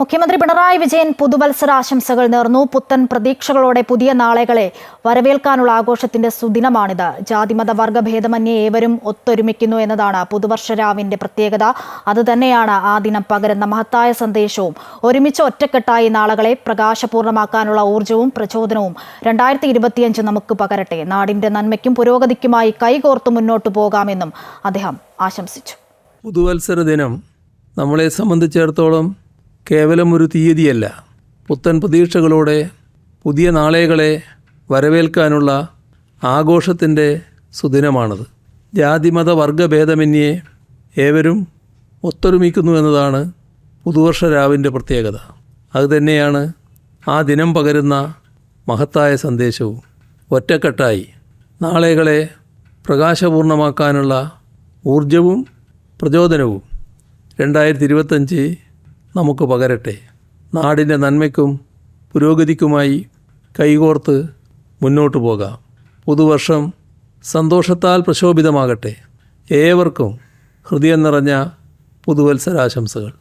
മുഖ്യമന്ത്രി പിണറായി വിജയൻ പുതുവത്സര ആശംസകൾ നേർന്നു. പുത്തൻ പ്രതീക്ഷകളോടെ പുതിയ നാളെകളെ വരവേൽക്കാനുള്ള ആഘോഷത്തിന്റെ സുദിനമാണിത്. ജാതിമത വർഗഭേദമന്യേ ഏവരും ഒത്തൊരുമിക്കുന്നു എന്നതാണ് പുതുവർഷ രാവിന്റെ പ്രത്യേകത. അതുതന്നെയാണ് ആ ദിനം പകരുന്ന മഹത്തായ സന്ദേശവും. ഒരുമിച്ച് ഒറ്റക്കെട്ടായി നാളുകളെ പ്രകാശപൂർണമാക്കാനുള്ള ഊർജവും പ്രചോദനവും രണ്ടായിരത്തി ഇരുപത്തിയഞ്ച് നമുക്ക് പകരട്ടെ. നാടിന്റെ നന്മയ്ക്കും പുരോഗതിക്കുമായി കൈകോർത്ത് മുന്നോട്ടു പോകാമെന്നും അദ്ദേഹം ആശംസിച്ചു. പുതുവത്സര ദിനം നമ്മളെ സംബന്ധിച്ചിടത്തോളം കേവലം ഒരു തീയതിയല്ല. പുത്തൻ പ്രതീക്ഷകളോടെ പുതിയ നാളേകളെ വരവേൽക്കാനുള്ള ആഘോഷത്തിന്റെ സുദിനമാണത്. ജാതിമത വർഗഭേദമന്യേ ഏവരും ഒത്തൊരുമിക്കുന്നു എന്നതാണ് പുതുവർഷ രാവിന്റെ പ്രത്യേകത. അതുതന്നെയാണ് ആ ദിനം പകരുന്ന മഹത്തായ സന്ദേശവും. ഒറ്റക്കെട്ടായി നാളെകളെ പ്രകാശപൂർണമാക്കാനുള്ള ഊർജവും പ്രചോദനവും രണ്ടായിരത്തി ഇരുപത്തഞ്ച് നമുക്ക് പകരട്ടെ. നാടിന്റെ നന്മയ്ക്കും പുരോഗതിക്കുമായി കൈകോർത്ത് മുന്നോട്ടു പോകാം. പുതുവർഷം സന്തോഷത്താൽ പ്രശോഭിതമാകട്ടെ. ഏവർക്കും ഹൃദയം നിറഞ്ഞ പുതുവത്സരാശംസകൾ.